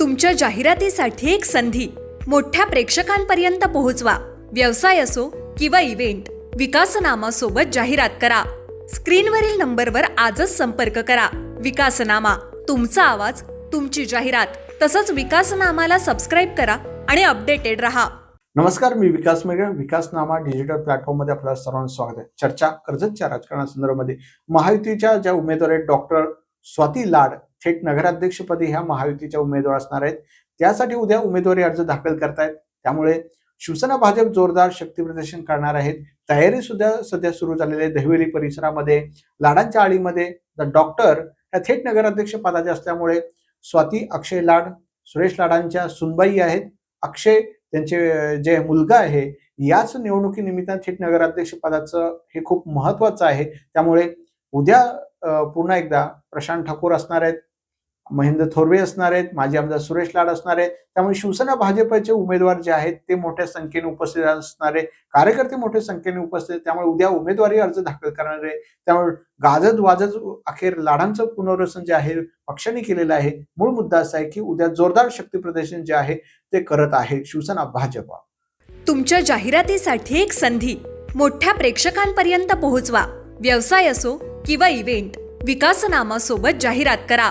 तुमच्या जाहिरातीसाठी एक संधी. मोठ्या प्रेक्षकांपर्यंत पोहोचवा. व्यवसाय असो किंवा इव्हेंट विकासनामा सोबत जाहिरात करा. स्क्रीनवरील नंबरवर आजच संपर्क करा. विकासनामा तुमचा आवाज तुमची जाहिरात तसंच विकासनामाला सबस्क्राईब करा आणि अपडेटेड रहा. नमस्कार मी विकास मेघे. विकासनामा डिजिटल प्लॅटफॉर्ममध्ये आपल्या सर्वांचं स्वागत आहे. चर्चा कर्जतच्या राजकारणासंदर्भामध्ये महायुतीच्या ज्या उमेदवार आहेत डॉक्टर स्वाती लाड थेट नगराध्यक्षपदी ह्या महायुतीच्या उमेदवार असणार आहेत. त्यासाठी उद्या उमेदवारी अर्ज दाखल करतायत. त्यामुळे शिवसेना भाजप जोरदार शक्ती प्रदर्शन करणार आहेत. तयारी सुद्धा सध्या सुरू झालेली आहे दहिवेली परिसरामध्ये लाडांच्या आळीमध्ये. डॉक्टर ह्या थेट नगराध्यक्ष पदाच्या असल्यामुळे स्वाती अक्षय लाड सुरेश लाडांच्या सुनबाई आहेत. अक्षय त्यांचे जे मुलगा आहे याच निवडणुकीनिमित्तानं थेट नगराध्यक्ष पदाचं हे खूप महत्वाचं आहे. त्यामुळे उद्या पुन्हा एकदा प्रशांत ठाकूर असणार आहेत. महेंद्र थोरवे असणार आहेत माजी आमदार सुरेश लाड असणार आहेत. त्यामुळे शिवसेना भाजपचे उमेदवार जे आहेत ते मोठ्या संख्येने उपस्थित असणार आहे कार्यकर्ते मोठ्या संख्येने उपस्थित आहेत. त्यामुळे उद्या उमेदवारी अर्ज दाखल करणार आहे त्यामुळे गाजत वाजत अखेर लाडांचं पुनर्वसन जे आहे पक्षाने केलेलं आहे. मूळ मुद्दा असा आहे की उद्या जोरदार शक्ती प्रदर्शन जे आहे ते करत आहे शिवसेना भाजप. तुमच्या जाहिरातीसाठी एक संधी. मोठ्या प्रेक्षकांपर्यंत पोहोचवा. व्यवसाय असो किंवा इव्हेंट विकासनामा सोबत जाहिरात करा.